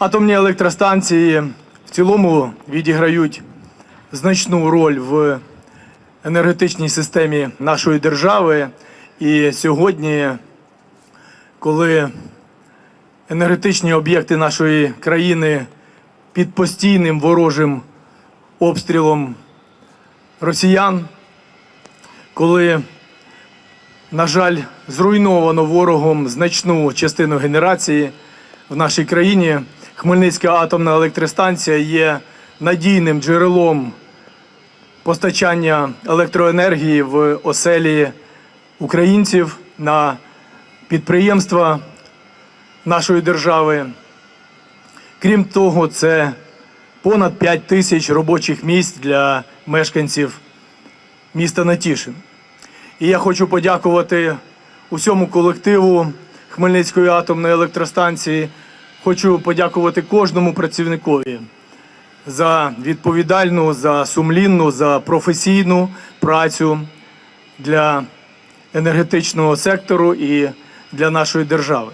Атомні електростанції в цілому відіграють значну роль в енергетичній системі нашої держави. І сьогодні, коли енергетичні об'єкти нашої країни під постійним ворожим обстрілом росіян, коли, на жаль, зруйновано ворогом значну частину генерації в нашій країні, Хмельницька атомна електростанція є надійним джерелом постачання електроенергії в оселі українців на підприємства нашої держави. Крім того, це понад 5 тисяч робочих місць для мешканців міста Натішин. І я хочу подякувати усьому колективу Хмельницької атомної електростанції. Хочу подякувати кожному працівникові за відповідальну, за сумлінну, за професійну працю для енергетичного сектору і для нашої держави.